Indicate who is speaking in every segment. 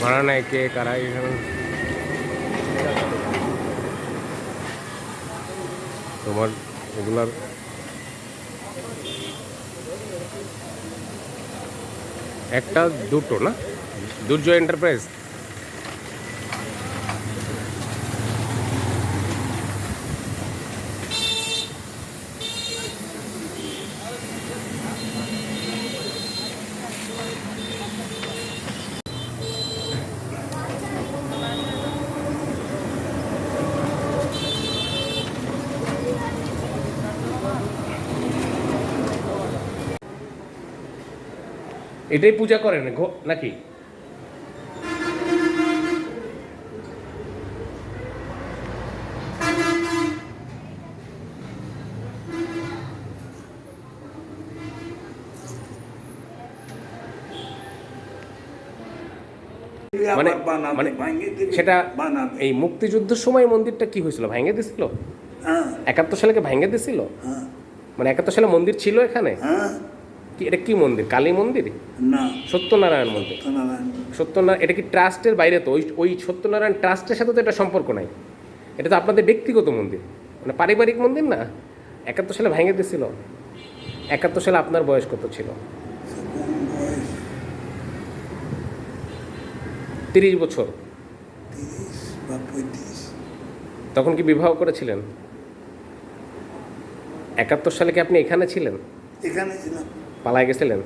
Speaker 1: ভাড়া নেয় কে কারা এখানে তোমার এগুলার একটা দুটো না? দুর্জয় এন্টারপ্রাইজ এটাই পূজা করেন নাকি? মানে মানে সেটা এই মুক্তিযুদ্ধের সময় মন্দিরটা কি হয়েছিল? ভাঙে দিছিল?
Speaker 2: হ্যাঁ,
Speaker 1: একাত্তর সালে কি ভাঙে দিছিল?
Speaker 2: হ্যাঁ,
Speaker 1: মানে একাত্তর সালে মন্দির ছিল এখানে?
Speaker 2: হ্যাঁ,
Speaker 1: কি এটা কি মন্দির? কালী মন্দির?
Speaker 2: না,
Speaker 1: সত্যনারায়ণ মন্দির।
Speaker 2: সত্যনারায়ণ।
Speaker 1: এটা কি ট্রাস্টের বাইরে তো? ওই ওই সত্যনারায়ণ ট্রাস্টের সাথে তো এটা সম্পর্ক নাই। এটা তো আপনাদের ব্যক্তিগত মন্দির। মানে পারিবারিক মন্দির না? একাত্তর সালে ভেঙে দিছিল একাত্তর সালে আপনার বয়স কত ছিল? তিরিশ বছর। তখন কি বিবাহ করেছিলেন? একাত্তর সালে কি আপনি এখানে ছিলেন?
Speaker 2: এখানে ছিলাম।
Speaker 1: পালায় গেছিলেন?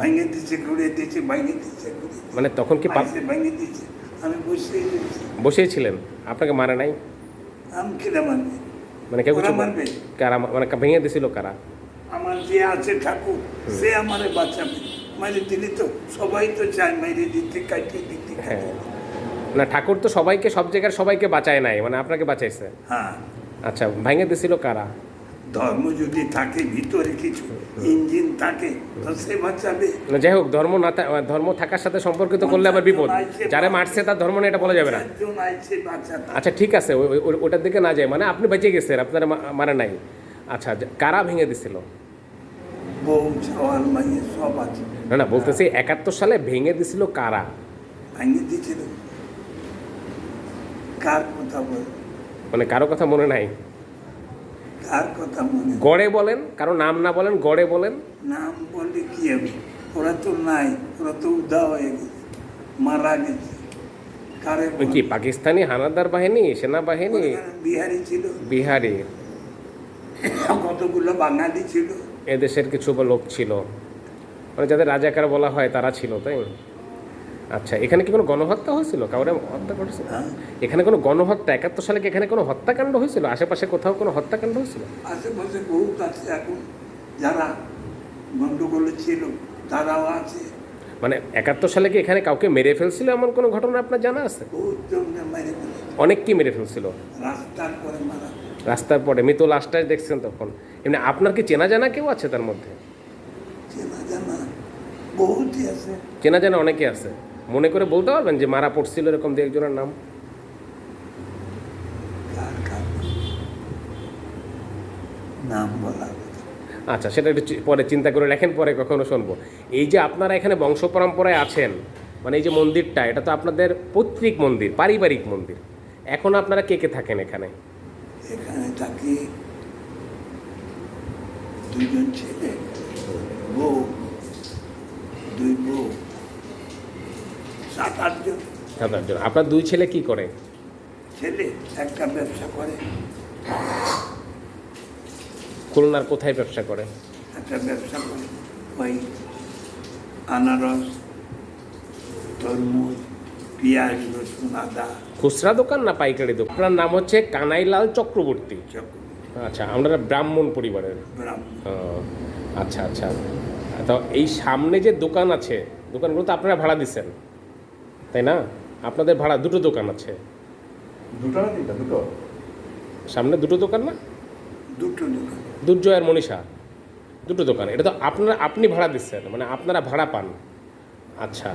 Speaker 2: ভাঙে দিচ্ছে ঘুরে দিচ্ছে ভাঙে দিচ্ছে
Speaker 1: মানে তখন কি
Speaker 2: ভাঙে দিচ্ছে আমি বসে।
Speaker 1: বসেই ছিলেন? আপনাকে মারে নাই?
Speaker 2: আমি কিরা মারবে?
Speaker 1: মানে কেউ কিছু
Speaker 2: মারবে?
Speaker 1: কারা মানে ভেঙে দিছিল কারা?
Speaker 2: আমার যে আছে ঠাকুর সে আমারে বাঁচাবে। মাইরে দিলি তো সবাই তো চায় মাইরে দিতে কাটিয়ে দিতে
Speaker 1: হ্যাঁ। না ঠাকুর তো সবাইকে সব জায়গার সবাইকে বাঁচায় নাই মানে আপনাকে বাঁচাইছে?
Speaker 2: হ্যাঁ।
Speaker 1: আচ্ছা ভেঙে দিছিল কারা?
Speaker 2: ধর্ম যদি থাকে ভিতরে কিছু ইঞ্জিন থাকে তো সে বাঁচাবে।
Speaker 1: না, যাই হোক ধর্ম না ধর্ম থাকার সাথে সম্পর্কিত করলে আবার বিপদ। যারা মারছে তার ধর্ম না এটা বলা যাবে না। আচ্ছা ঠিক আছে ওটার দিকে না যায় মানে আপনি বেঁচে গেছেন আপনার মা- মানে নাই। আচ্ছা কারা ভেঙে দিছিল? না না বলতেছি একাত্তর সালে ভেঙে দিছিল কারা?
Speaker 2: ভাঙিয়ে দিয়েছিল কার কথা বল?
Speaker 1: মানে কারও কথা মনে নাই?
Speaker 2: কার কথা মনে
Speaker 1: গড়ে বলেন কারও নাম না বলেন গড়ে বলেন।
Speaker 2: নাম বললে কি হবে? ওরা তো নাই ওরা তো উদা হয়ে গেছে মারা গেছে। কারে
Speaker 1: কি পাকিস্তানি হানাদার বাহিনী সেনাবাহিনী?
Speaker 2: বিহারি ছিল।
Speaker 1: বিহারি।
Speaker 2: কতগুলো বাঙালি ছিল।
Speaker 1: এদেশের কিছু লোক ছিল। মানে যাদের রাজাকার বলা হয় তারা ছিল তাই আচ্ছা এখানে কি কোনো গণহত্যা হয়েছিল? কাউরে হত্যা করেছিল? এখানে কোনো গণহত্যা একাত্তর সালে কি এখানে কোনো হত্যাকাণ্ড হয়েছিল? আশেপাশে কোথাও কোনো হত্যাকাণ্ড হয়েছিল?
Speaker 2: আশেপাশে বহুত আছে এখন যারা গন্ডগোলে ছিল তারাও আছে।
Speaker 1: মানে একাত্তর সালে কি এখানে কাউকে মেরে ফেলছিল এমন কোনো ঘটনা আপনার জানা আছে? অনেক কি মেরে ফেলছিল?
Speaker 2: রাস্তার পরে মারা
Speaker 1: রাস্তার পরে মৃত লাশটাই দেখছেন তখন। এমনি আপনার কি চেনা জানা কেউ আছে তার মধ্যে?
Speaker 2: চেনা জানা বহুতই আছে।
Speaker 1: চেনা জানা অনেকে আছে। মনে করে বলতে পারবেন যে মারা পড়ছিল এরকম দু একজনের নাম?
Speaker 2: নাম বলা
Speaker 1: আচ্ছা সেটা একটু পরে চিন্তা করে লেখেন পরে কখনো শুনব। এই যে আপনারা এখানে বংশ পরম্পরায় আছেন মানে এই যে মন্দিরটা এটা তো আপনাদের পৈতৃক মন্দির পারিবারিক মন্দির। এখন আপনারা কে কে থাকেন এখানে?
Speaker 2: এখানে থাকি দুজন ছেলে বউ দুই বউ। সাত আটজন
Speaker 1: সাত আটজন আপনার দুই ছেলে কি করে?
Speaker 2: ছেলে একটা ব্যবসা করে।
Speaker 1: খুলনার কোথায় ব্যবসা করে?
Speaker 2: একটা ব্যবসা করে। ওই আনারস তরমুজ পেঁয়াজ রসুন আদা।
Speaker 1: খুচরা দোকান না পাইকারি দোকান? আপনার নাম হচ্ছে কানাইলাল চক্রবর্তী? আচ্ছা আমরা ব্রাহ্মণ পরিবারের। ও, আচ্ছা আচ্ছা। তো এই সামনে যে দোকান আছে দোকানগুলো তো আপনারা ভাড়া দিচ্ছেন? তাই না? আপনাদের ভাড়া দুটো দোকান আছে।
Speaker 3: দুটো না তিনটা? দুটো?
Speaker 1: সামনে দুটো দোকান না?
Speaker 2: দুটো দোকান।
Speaker 1: দুর্জয় আর মনীষা। দুটো দোকান। এটা তো আপনারা আপনি ভাড়া দিচ্ছেন মানে আপনারা ভাড়া পান। আচ্ছা।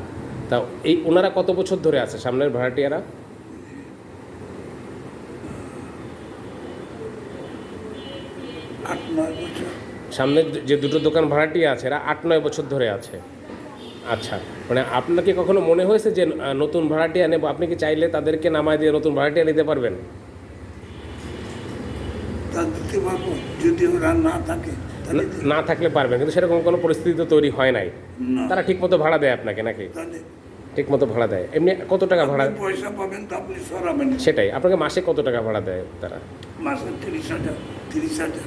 Speaker 1: তা এই ওনারা কত বছর ধরে আছে সামনের ভাড়াটিয়ারা? সামনে যে দুটো দোকান ভাড়াটি আছে এরা আট নয় বছর ধরে আছে। আচ্ছা মানে আপনাকে কখনো মনে হয়েছে যে নতুন ভাড়াটিয়া নেব আপনি কি চাইলে তাদেরকে নামায় দিয়ে নতুন ভাড়াটিয়া নিতে পারবেন?
Speaker 2: দিতে পারব যদি ওরা না থাকে
Speaker 1: না- থাকলে পারবেন কিন্তু সেরকম কোনো পরিস্থিতি তো তৈরি হয় নাই। তারা ঠিক মতো ভাড়া দেয় আপনাকে নাকি?
Speaker 2: তাহলে
Speaker 1: ঠিক মতো ভাড়া দেয়। এমনি কত টাকা ভাড়া?
Speaker 2: পয়সা পাবেন তো আপনি সরাবেন।
Speaker 1: সেটাই আপনাকে মাসে কত টাকা ভাড়া দেয় তারা?
Speaker 2: মাসে তিরিশ হাজার তিরিশ হাজার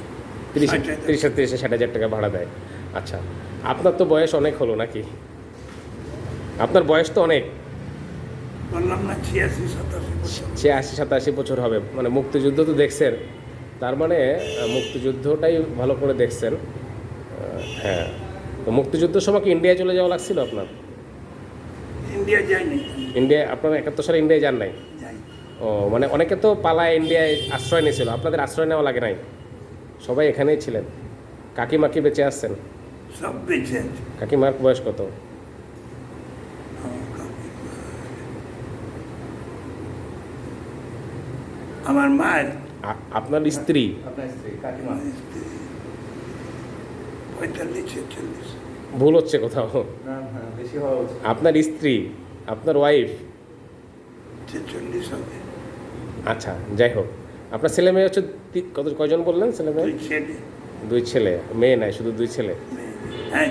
Speaker 1: তিরিশ
Speaker 2: হাজার।
Speaker 1: তিরিশ তিরিশ ষাট হাজার টাকা ভাড়া দেয়। আচ্ছা আপনার তো বয়স অনেক হলো নাকি? আপনার বয়স তো অনেক।
Speaker 2: বললাম না ছিয়াশি সাতাশি বছর।
Speaker 1: ছিয়াশি সাতাশি বছর হবে। মানে মুক্তিযুদ্ধ তো দেখছেন। তার মানে মুক্তিযুদ্ধটাই ভালো করে দেখছেন। হ্যাঁ। তো মুক্তিযুদ্ধের সময় কি ইন্ডিয়া চলে যাওয়া লাগছিল আপনার?
Speaker 2: ইন্ডিয়া
Speaker 1: ইন্ডিয়া আপনার একাত্তর সালে ইন্ডিয়ায় যান নাই? ও মানে অনেকে তো পালায় ইন্ডিয়ায় আশ্রয় নিয়েছিল। আপনাদের আশ্রয় নেওয়া লাগে নাই? সবাই এখানেই ছিলেন। কাকিমাকি বেঁচে আসছেন?
Speaker 2: সব বেঁচে
Speaker 1: কাকিমার বয়স কত?
Speaker 2: আমার মায়ের।
Speaker 1: আপনার স্ত্রী?
Speaker 2: পঁয়তাল্লিশ ছেচল্লিশ
Speaker 1: ভুল হচ্ছে কোথাও। আপনার স্ত্রী আপনার ওয়াইফ
Speaker 2: ছেচল্লিশ হবে।
Speaker 1: আচ্ছা যাই হোক। আপনার ছেলে মেয়ে হচ্ছে কত কয়জন বললেন ছেলে মেয়ে?
Speaker 2: দুই ছেলে।
Speaker 1: মেয়ে নাই শুধু দুই ছেলে।
Speaker 2: মেয়ে। হ্যাঁ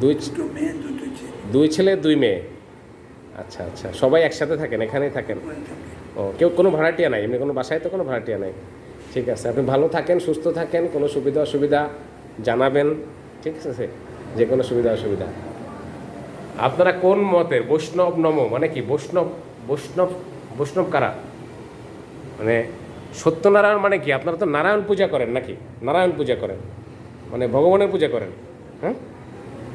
Speaker 1: দুই
Speaker 2: দুটো মেয়ে দুটো ছেলে।
Speaker 1: দুই ছেলে দুই মেয়ে। আচ্ছা আচ্ছা। সবাই একসাথে থাকেন এখানেই থাকেন। ও, কেউ কোনো ভাড়াটিয়া নাই, এমনি কোনো বাসায় তো কোনো ভাড়াটিয়া নাই। ঠিক আছে, আপনি ভালো থাকেন, সুস্থ থাকেন, কোনো সুবিধা অসুবিধা জানাবেন, ঠিক আছে যে কোনো সুবিধা অসুবিধা। আপনারা কোন মতের? বৈষ্ণব নম মানে কি? বৈষ্ণব বৈষ্ণব বৈষ্ণব কারা? মানে সত্যনারায়ণ মানে কি? আপনারা তো নারায়ণ পূজা করেন নাকি? নারায়ণ পূজা করেন। মানে ভগবানের পূজা করেন। হ্যাঁ?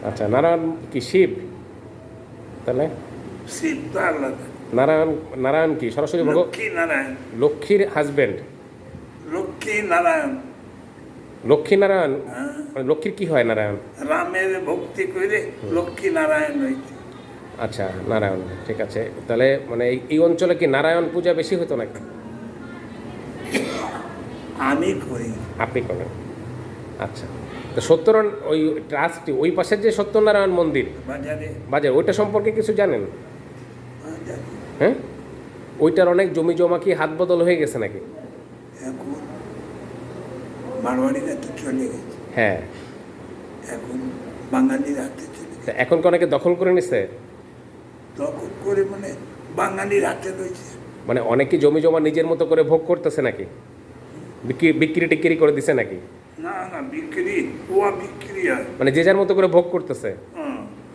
Speaker 1: আচ্ছা নারায়ণ কি শিব? তাহলে?
Speaker 2: শিব তো আলাদা।
Speaker 1: নারায়ণ নারায়ণ কি? সরাসরি
Speaker 2: লক্ষ্মী নারায়ণ।
Speaker 1: লক্ষ্মীর হাজবেন্ড
Speaker 2: লক্ষ্মী নারায়ণ।
Speaker 1: লক্ষ্মী নারায়ণ?
Speaker 2: হ্যাঁ।
Speaker 1: মানে লক্ষ্মীর কি হয় নারায়ণ?
Speaker 2: রামের ভক্তি করে লক্ষ্মী নারায়ণ
Speaker 1: আচ্ছা নারায়ণ ঠিক আছে। তাহলে মানে এই- অঞ্চলে কি নারায়ণ পূজা বেশি হতো নাকি?
Speaker 2: আমি করি।
Speaker 1: আপনি করেন। আচ্ছা। তো সত্যনারায়ণ ওই ট্রাস্টটি ওই পাশের যে সত্যনারায়ণ মন্দির?
Speaker 2: বাজারে।
Speaker 1: বাজার ওইটা সম্পর্কে কিছু জানেন?
Speaker 2: বাজারে
Speaker 1: হ্যাঁ? ওইটার অনেক জমি জমা কি হাত বদল হয়ে গেছে নাকি?
Speaker 2: এখন মারোয়ারিরা তো চলে গেছে।
Speaker 1: হ্যাঁ।
Speaker 2: এখন বাঙালির হাতে চলে গেছে।
Speaker 1: এখন কি অনেকে দখল করে নিছে?
Speaker 2: তখন করে মানে বাঙালির হাতে রয়েছে।
Speaker 1: মানে অনেকে জমি জমা নিজের মতো করে ভোগ করতেছে নাকি? বিক্রি বিক্রি টিক্রি করে দিছে নাকি?
Speaker 2: না না বিক্রি ওয়া বিক্রি
Speaker 1: মানে যে যার মতো করে ভোগ করতেছে।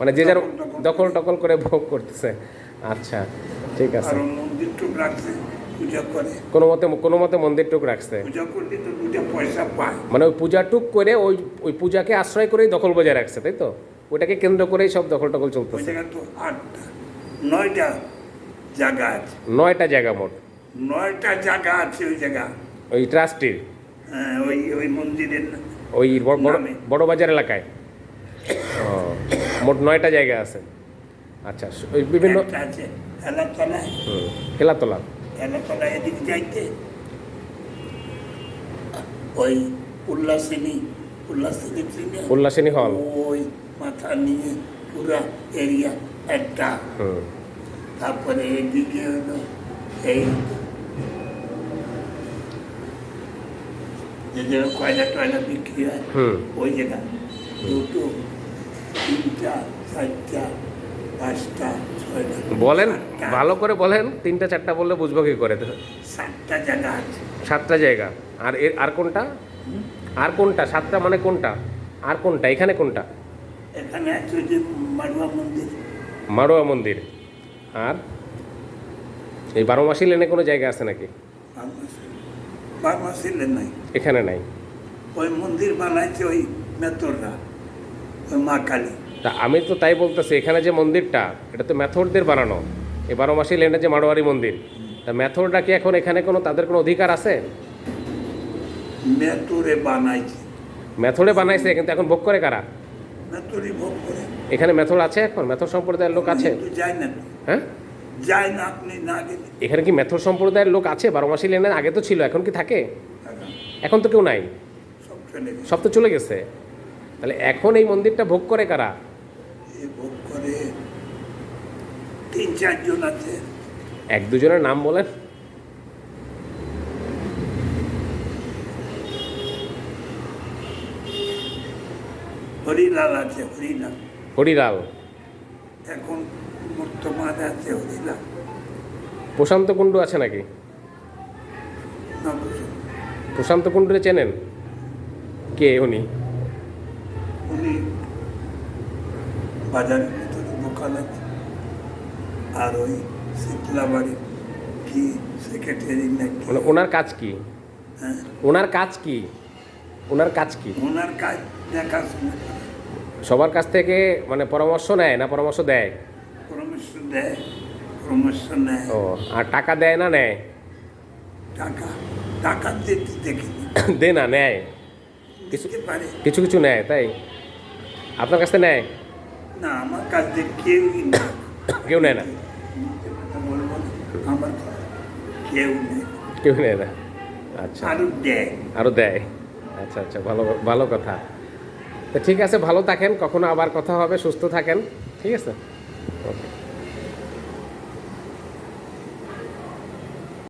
Speaker 1: মানে যে যার
Speaker 2: দখল- দখল
Speaker 1: দখল টকল করে ভোগ করতেছে। আচ্ছা। ঠিক আছে।
Speaker 2: রাখছে পূজা করে।
Speaker 1: কোনো মতে কোনো মতে মন্দির টুক রাখছে।
Speaker 2: পূজা করলে তো দুটা পয়সা পায়।
Speaker 1: মানে ওই পূজা টুক করে ওই ওই পূজাকে আশ্রয় করেই দখল বজায় রাখছে তাই তো? ওটাকে কেন্দ্র করেই সব দখল টকল
Speaker 2: ওই
Speaker 1: চলতেছে।
Speaker 2: তো আটটা নয়টা জায়গা আছে।
Speaker 1: নয়টা জায়গা মোট।
Speaker 2: নয়টা জায়গা আছে ওই জায়গা।
Speaker 1: ওই ট্রাস্টির?
Speaker 2: হ্যাঁ ওই ওই মন্দিরের
Speaker 1: ওই বড় বাজার এলাকায়? মোট নয়টা জায়গা আছে। আচ্ছা ওই বিভিন্ন
Speaker 2: আছে। এলাতলায় এলাতলায় এদিক যাইতে। ওই উল্লাসিনী উল্লাসিনী চিনে?
Speaker 1: উল্লাসিনী হল।
Speaker 2: ওই মাথা নিয়ে পুরা এরিয়া একটা। তারপরে এদিকে হলো এই যে কয়লা টয়লা বিক্রি হয় ওই জায়গা দুটো তিনটা চারটা পাঁচটা ছয়টা।
Speaker 1: বলেন। ভালো করে বলেন তিনটা চারটা বললে বুঝব কি করে।
Speaker 2: সাতটা জায়গা আছে।
Speaker 1: সাতটা জায়গা। আর এর আর কোনটা? আর কোনটা? সাতটা মানে কোনটা? আর কোনটা? এখানে কোনটা?
Speaker 2: এখানে মন্দির।
Speaker 1: মারোয়া মন্দির। আর এই বারো মাসি লেনে কোনো জায়গা আছে নাকি?
Speaker 2: বারমাসিলে নাই।
Speaker 1: এখানে নাই।
Speaker 2: ওই মন্দির বানাইছে ওই মেতররা ওই মা কালী।
Speaker 1: তা আমি তো তাই বলতেছি এখানে যে মন্দিরটা এটা তো ম্যাথরদের বানানো। এই বারো মাসি লেনে যে মারোয়ারি মন্দির তা ম্যাথরটা কি এখন এখানে কোনো তাদের কোনো অধিকার আছে?
Speaker 2: মেতরে বানাইছে।
Speaker 1: ম্যাথরে বানাইছে কিন্তু এখন ভোগ করে কারা?
Speaker 2: ভোগ করে।
Speaker 1: এখানে মেথর আছে এখন? মেথর সম্প্রদায়ের লোক আছে?
Speaker 2: যায় না।
Speaker 1: হ্যাঁ?
Speaker 2: যায় না আপনি না
Speaker 1: এখানে কি মেথর সম্প্রদায়ের লোক আছে? বারো মাসি লেনে আগে তো ছিল এখন কি থাকে?
Speaker 2: এখন
Speaker 1: তো কেউ নাই?
Speaker 2: সব
Speaker 1: তো চলে গেছে। তাহলে এখন এই মন্দিরটা ভোগ করে কারা
Speaker 2: এ ভোগ করে তিন চারজন আছে।
Speaker 1: এক দুজনের নাম বলেন।
Speaker 2: হরিলাল আছে হরিলাল।
Speaker 1: হরিলাল।
Speaker 2: এখন বর্তমান আছে হরিলাল।
Speaker 1: প্রশান্ত কুণ্ডু আছে নাকি? প্রশান্ত কুণ্ডুরে চেনেন? কে উনি?
Speaker 2: উনি বাজারের ভিতরে দোকান আছে। আর ওই শীতলা বাড়ির কি সেক্রেটারি নাকি
Speaker 1: মানে ওনার কাজ কি?
Speaker 2: হ্যাঁ।
Speaker 1: ওনার কাজ কি? ওনার কাজ কি?
Speaker 2: ওনার কাজ দেখাশোনা
Speaker 1: সবার কাছ থেকে মানে পরামর্শ নেয় না পরামর্শ দেয়?
Speaker 2: পরামর্শ দেয় পরামর্শ নেয়।
Speaker 1: ও আর টাকা দেয় না নেয়?
Speaker 2: টাকা টাকা দিতে দেখিনি
Speaker 1: দে না নেয়। কিছু
Speaker 2: পারে।
Speaker 1: কিছু কিছু নেয় তাই? আপনার কাছ থেকে নেয়?
Speaker 2: না আমার কাছ কেউই না।
Speaker 1: কেউ নেয় না।
Speaker 2: কেউ
Speaker 1: নেয় না। আচ্ছা।
Speaker 2: আরও
Speaker 1: আরও দেয়। আচ্ছা আচ্ছা ভালো ভালো কথা। তো ঠিক আছে ভালো থাকেন কখনো আবার কথা হবে সুস্থ থাকেন। ঠিক আছে? ওকে